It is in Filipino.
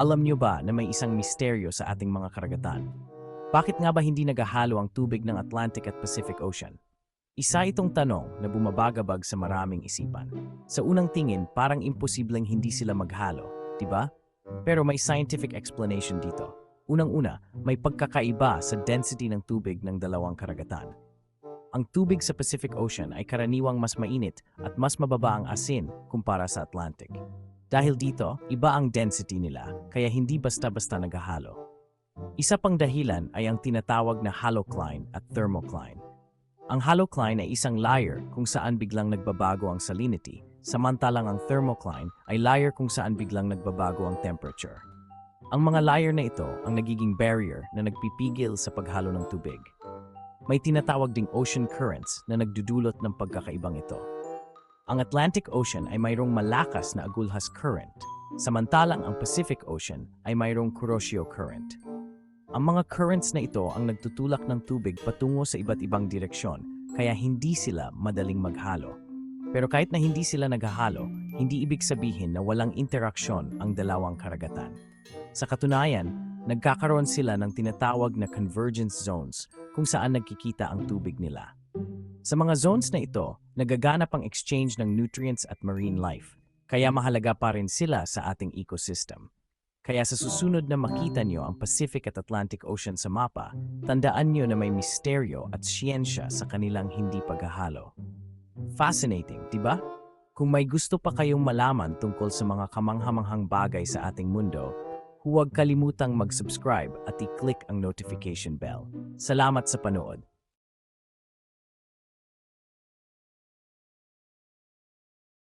Alam niyo ba na may isang misteryo sa ating mga karagatan? Bakit nga ba hindi naghahalo ang tubig ng Atlantic at Pacific Ocean? Isa itong tanong na bumabagabag sa maraming isipan. Sa unang tingin, parang imposibleng hindi sila maghalo, di ba? Pero may scientific explanation dito. Unang-una, may pagkakaiba sa density ng tubig ng dalawang karagatan. Ang tubig sa Pacific Ocean ay karaniwang mas mainit at mas mababa ang asin kumpara sa Atlantic. Dahil dito, iba ang density nila, kaya hindi basta-basta naghahalo. Isa pang dahilan ay ang tinatawag na halocline at thermocline. Ang halocline ay isang layer kung saan biglang nagbabago ang salinity, samantalang ang thermocline ay layer kung saan biglang nagbabago ang temperature. Ang mga layer na ito ang nagiging barrier na nagpipigil sa paghalo ng tubig. May tinatawag ding ocean currents na nagdudulot ng pagkakaibang ito. Ang Atlantic Ocean ay mayroong malakas na agulhas current, samantalang ang Pacific Ocean ay mayroong Kuroshio current. Ang mga currents na ito ang nagtutulak ng tubig patungo sa iba't ibang direksyon, kaya hindi sila madaling maghalo. Pero kahit na hindi sila naghahalo, hindi ibig sabihin na walang interaksyon ang dalawang karagatan. Sa katunayan, nagkakaroon sila ng tinatawag na convergence zones kung saan nagkikita ang tubig nila. Sa mga zones na ito, nagaganap ang exchange ng nutrients at marine life, kaya mahalaga pa rin sila sa ating ecosystem. Kaya sa susunod na makita nyo ang Pacific at Atlantic Ocean sa mapa, tandaan nyo na may misteryo at siyensya sa kanilang hindi paghahalo. Fascinating, di ba? Kung may gusto pa kayong malaman tungkol sa mga kamanghamanghang bagay sa ating mundo, huwag kalimutang mag-subscribe at i-click ang notification bell. Salamat sa panood.